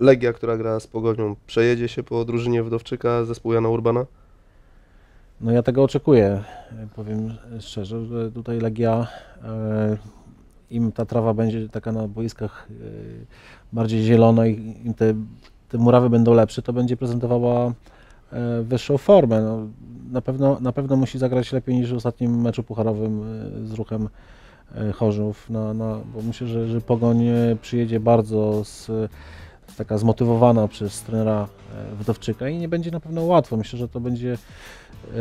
Legia, która gra z Pogonią, przejedzie się po drużynie Wdowczyka zespół Jana Urbana? No ja tego oczekuję, powiem szczerze, że tutaj Legia, e, im ta trawa będzie taka na boiskach e, bardziej zielona i im te, te murawy będą lepsze, to będzie prezentowała e, wyższą formę. No, na, pewno, na pewno musi zagrać lepiej niż w ostatnim meczu pucharowym z ruchem Chorzów, no, no, bo myślę, że, że Pogoń przyjedzie bardzo z, taka zmotywowana przez trenera e, Wdowczyka i nie będzie na pewno łatwo. Myślę, że to będzie e,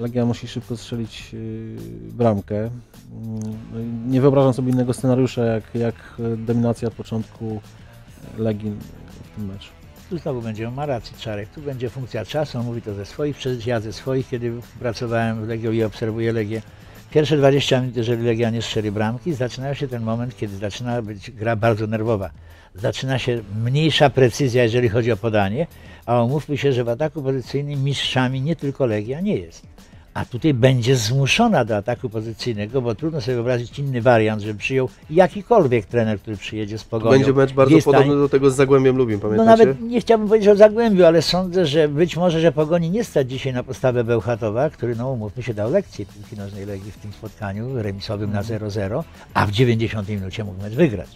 Legia musi szybko strzelić e, bramkę. Mm, no Nie wyobrażam sobie innego scenariusza jak, jak dominacja od początku Legii w tym meczu. Tu znowu będzie, ma rację Czarek, tu będzie funkcja czasu, on mówi to ze swoich przeżyć, ja ze swoich, kiedy pracowałem w Legii i obserwuję Legię. Pierwsze 20 minut, jeżeli Legia nie strzeli bramki, zaczyna się ten moment, kiedy zaczyna być gra bardzo nerwowa. Zaczyna się mniejsza precyzja, jeżeli chodzi o podanie, a umówmy się, że w ataku pozycyjnym mistrzami nie tylko Legia nie jest. A tutaj będzie zmuszona do ataku pozycyjnego, bo trudno sobie wyobrazić inny wariant, żeby przyjął jakikolwiek trener, który przyjedzie z pogonią. Będzie mecz bardzo Jest podobny do tego z Zagłębiem Lubin, no pamiętacie? nawet nie chciałbym powiedzieć o Zagłębiu, ale sądzę, że być może, że Pogoni nie stać dzisiaj na postawę Bełchatowa, który, no umówmy się, dał lekcję piłki nożnej Legii w tym spotkaniu remisowym na 0-0, a w 90 minucie mógł mecz wygrać.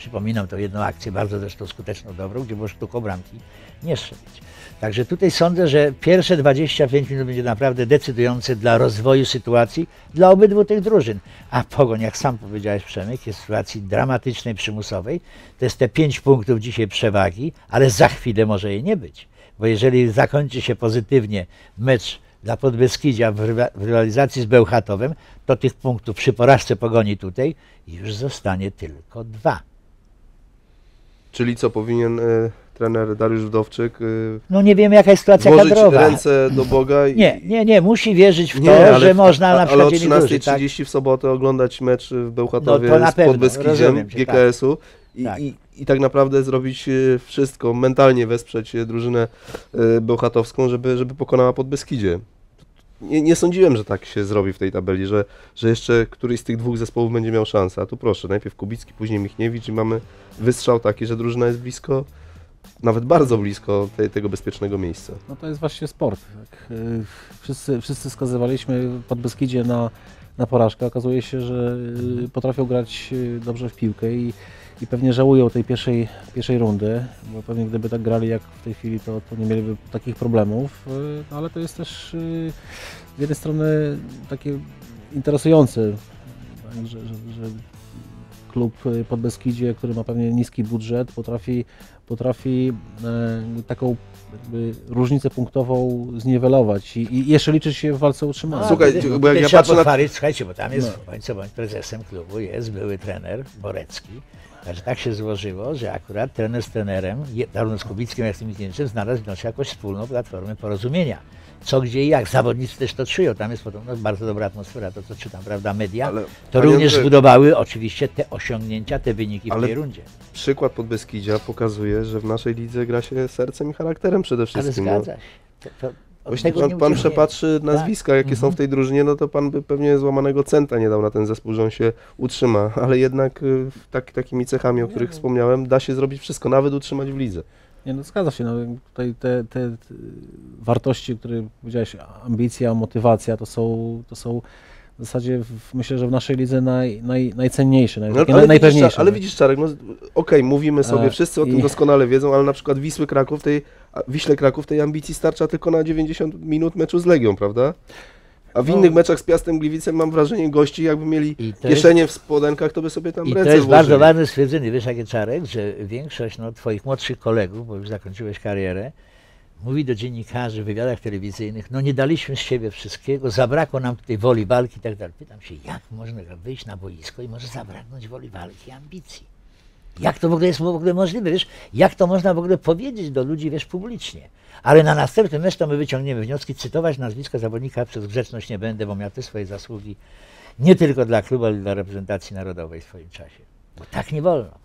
Przypominam tą jedną akcję, bardzo zresztą skuteczną, dobrą, gdzie było sztuką bramki nie strzelić. Także tutaj sądzę, że pierwsze 25 minut będzie naprawdę decydujące dla rozwoju sytuacji dla obydwu tych drużyn. A Pogoń, jak sam powiedziałeś Przemyk, jest w sytuacji dramatycznej, przymusowej. To jest te 5 punktów dzisiaj przewagi, ale za chwilę może jej nie być. Bo jeżeli zakończy się pozytywnie mecz dla Podbeskidzia w rywalizacji z Bełchatowem, to tych punktów przy porażce Pogoni tutaj już zostanie tylko dwa. Czyli co, powinien e, trener Dariusz Wdowczyk e, No nie wiemy jaka jest sytuacja włożyć kadrowa. ręce do Boga i, Nie, nie, nie, musi wierzyć w to, Nie, ale że można na przykład Ale o dzień dłużej, 13.30 tak? w sobotę oglądać mecz w Bełchatowie No z pewno, Podbeskidziem rozumiem cię, GKS-u i, Tak. i, i tak naprawdę zrobić e, wszystko, mentalnie wesprzeć drużynę bełchatowską, żeby, żeby pokonała Podbeskidzie. Nie, nie sądziłem, że tak się zrobi w tej tabeli, że, że jeszcze któryś z tych dwóch zespołów będzie miał szansę. A tu proszę, najpierw Kubicki, później Michniewicz i mamy wystrzał taki, że drużyna jest blisko, nawet bardzo blisko tej, tego bezpiecznego miejsca. No to jest właśnie sport. Tak. y, Wszyscy, wszyscy skazywaliśmy Podbeskidzie na, na porażkę. Okazuje się, że y, potrafią grać y, dobrze w piłkę i, i pewnie żałują tej pierwszej, pierwszej rundy, bo pewnie gdyby tak grali jak w tej chwili, to, to nie mieliby takich problemów, y, no ale to jest też y, z jednej strony takie interesujące, tak, że, że, że klub y, Podbeskidzie, który ma pewnie niski budżet, potrafi, potrafi e, taką jakby różnicę punktową zniwelować i, i jeszcze liczyć się w walce o utrzymanie. Słuchaj, wtedy- bo jak ja patrzę na- słuchajcie, bo tam jest No. bądź co bądź prezesem klubu jest były trener Borecki. Także tak się złożyło, że akurat trener z trenerem, zarówno z Kubickim, jak i z Michniewiciem, znalazł wnosił jakąś wspólną platformę porozumienia. Co, gdzie i jak. Zawodnicy też to czują. Tam jest podobno bardzo dobra atmosfera, to co czytam, prawda, media. Ale, to również Andrzeju, zbudowały oczywiście te osiągnięcia, te wyniki w Ale tej rundzie. przykład Podbeskidzia pokazuje, że w naszej lidze gra się sercem i charakterem przede Ale wszystkim. no. zgadza się. To, to, tego pan, nie pan przepatrzy nazwiska, jakie są Mhm. w tej drużynie, no to pan by pewnie złamanego centa nie dał na ten zespół, że on się utrzyma, ale jednak y, tak, takimi cechami, o których wspomniałem, da się zrobić wszystko, nawet utrzymać w lidze. Nie, no zgadza się. No, tutaj te, te, te wartości, które powiedziałeś, ambicja, motywacja, to są, to są w zasadzie w, myślę, że w naszej lidze naj, naj, najcenniejsze, naj, No, ale, naj, widzisz, ale widzisz Czarek, no okej, mówimy sobie, E, wszyscy o tym i- doskonale wiedzą, ale na przykład Wisły Kraków tej, Wiśle Kraków tej ambicji starcza tylko na 90 minut meczu z Legią, prawda? A w No. innych meczach z Piastem Gliwicem mam wrażenie gości jakby mieli to jest- kieszenie w spodenkach, to by sobie tam I to ręce jest włożyli. bardzo ważne stwierdzenie, wiesz jakie Czarek, że większość no, twoich młodszych kolegów, bo już zakończyłeś karierę, mówi do dziennikarzy w wywiadach telewizyjnych, no nie daliśmy z siebie wszystkiego, zabrakło nam tej woli walki i tak dalej. Pytam się, jak można wyjść na boisko i może zabraknąć woli walki i ambicji? Jak to w ogóle jest w ogóle możliwe, wiesz? Jak to można w ogóle powiedzieć do ludzi, wiesz, publicznie? Ale na następny mecz to my wyciągniemy wnioski, cytować nazwiska zawodnika przez grzeczność nie będę, bo miał te swoje zasługi nie tylko dla klubu, ale dla reprezentacji narodowej w swoim czasie. Bo tak nie wolno.